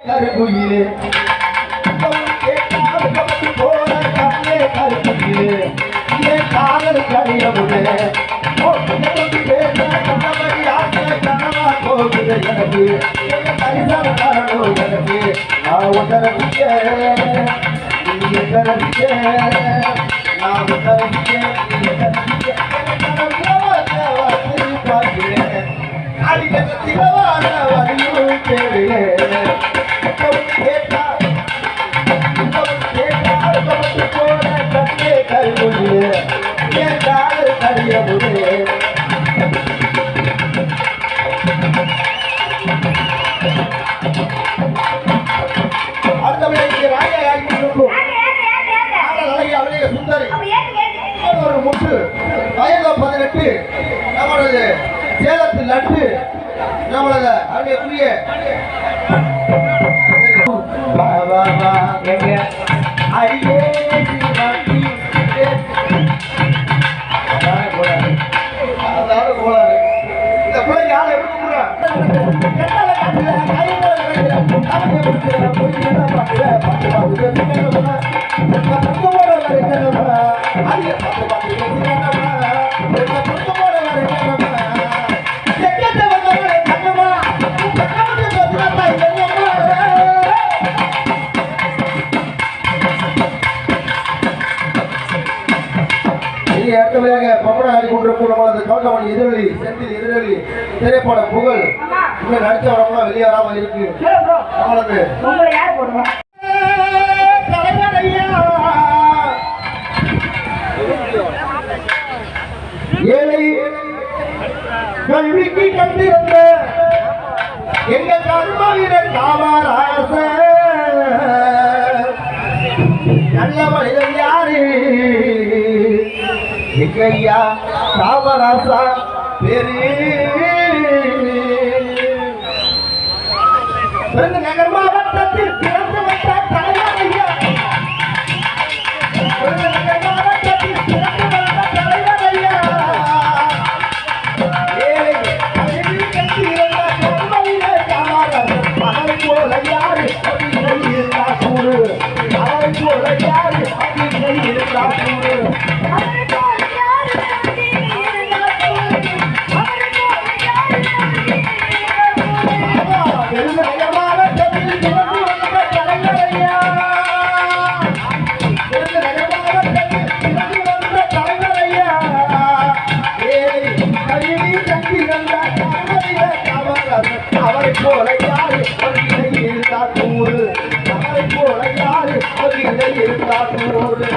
घर गुजरे ये पागल करिए मुझे ओ मुझे कमरिया से कनवा को गुजरे जनकी तेरी सब करो जनकी आओ जनकी ये जनकी नाम जनकी ये जनकी अरे जगत दिवाना वरियो तेरे அடுத்த விடைக்கு ராஜாயாகி சுந்தரி பதினெட்டு நம்மளது சேலத்து நட்டு நம்மளது அங்கே வா வா வா எங்க ஐயே சிவாஜி எதிரொலி செந்தில் எதிரொலி. திரைப்பட புகழ். இன்னும் நடித்த வெளியேறாம இருக்கு. நம்மளது ஏழை கல்விக்கு கண்டிருந்த எங்க கர்ம வீரர் காமராச நல்ல மனிதன் யாரு? எங்க காமராசா பேரு. விருதுநகர் மாவட்டத்தில் பிறந்து வந்த தலைவர் ஐயா விருதுநகர் மாவட்டத்தில் பிறந்து வந்த தலைவர் ஐயா ஏழை கல்வி கட்டியிருந்த கர்மவீர காமராசர் அவரை போல யாரு? அப்படின்னை இருந்தா கூறு. அவரை போல யாரு? அப்படின்னை இருந்தா கூறு. அவரை போல யாரு? அப்படின்னை இருந்தா கூறு அவரை போல யாரு? இருந்தா கூறு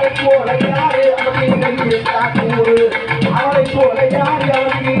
ஐயா அவரை போல யாரு அப்படின்னு இருந்தா கூறு? அவரை போல யாரு அவருக்கு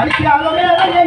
আলমের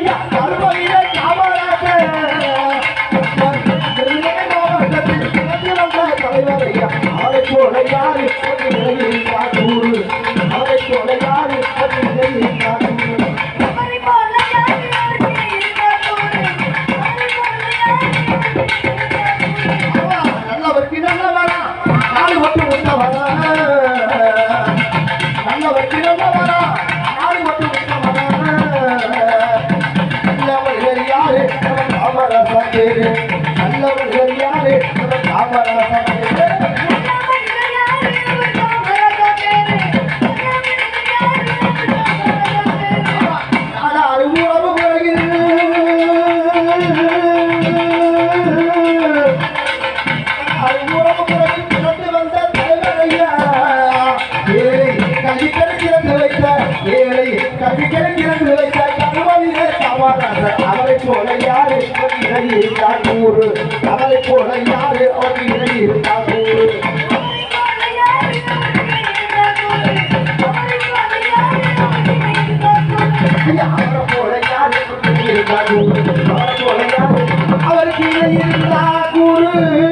கிழக்கிழங்கு விளைத்தாய் கண்மணியே அவருக்கு இணை இருந்தால்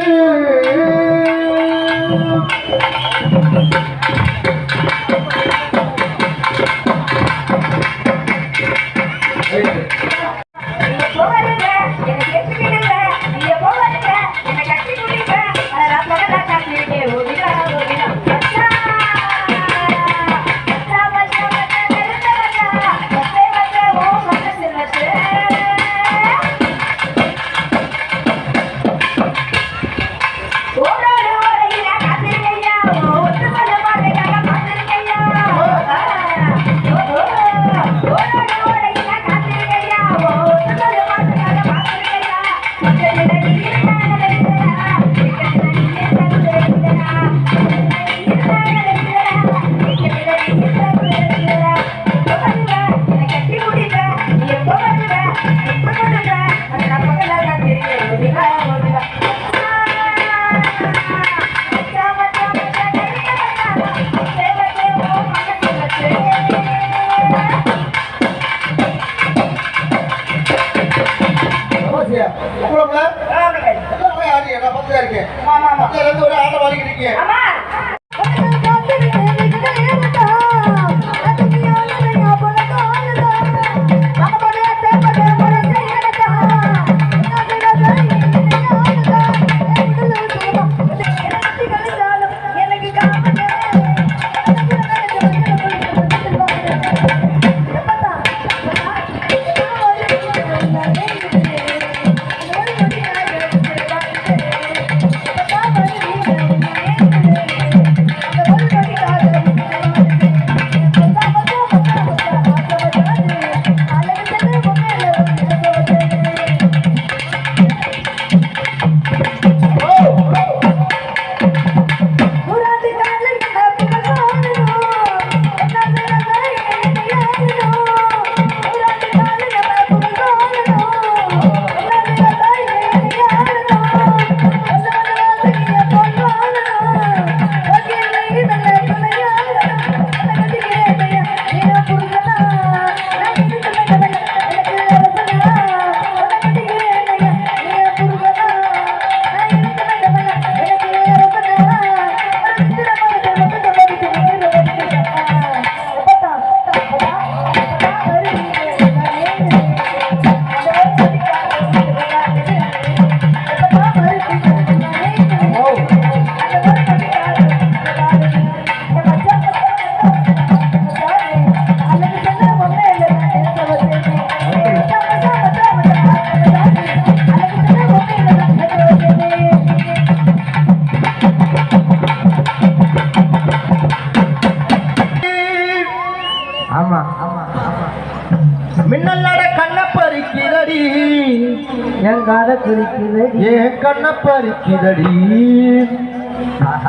ஏன் கண்ண பறிக்குதடி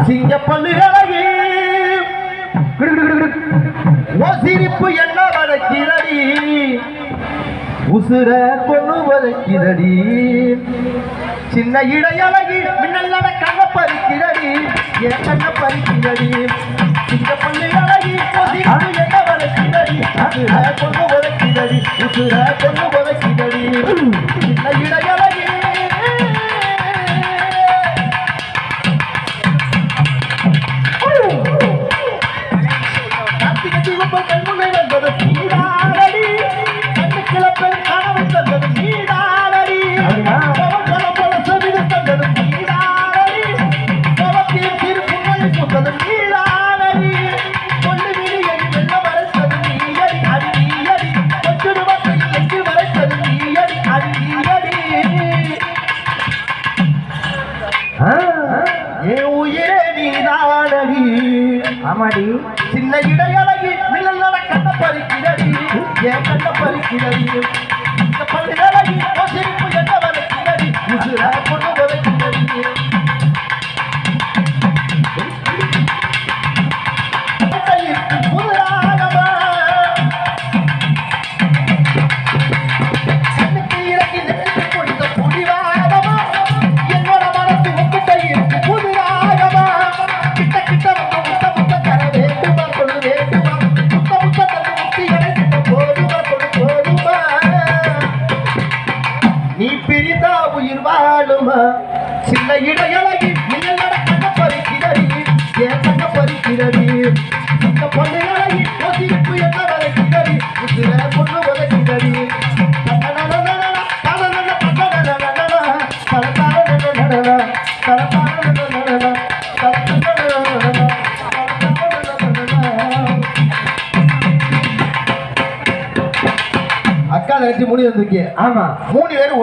சிங்க பல்லுகளையே. ஓ சிரிப்பு என்ன வளர்க்கிறடி உசுர கொண்டு வதக்கிறடி. சின்ன இடையழகி மின்னல் கண்ண பறிக்கிறடி. ஏன் கண்ண பறிக்கிறடி. சிங்க பல்லுகளையே என்ன வளர்க்கிறடி உசுர கொண்டு வதக்கிறடி. உசுர கொண்டு வதக்கிறடி. சின்ன இடையழகி ஏன் கண்ட பறிக்கிறதையும் அக்கா தங்கச்சி மூணு வந்திருக்கீங்க ஆமா. மூணு பேரும்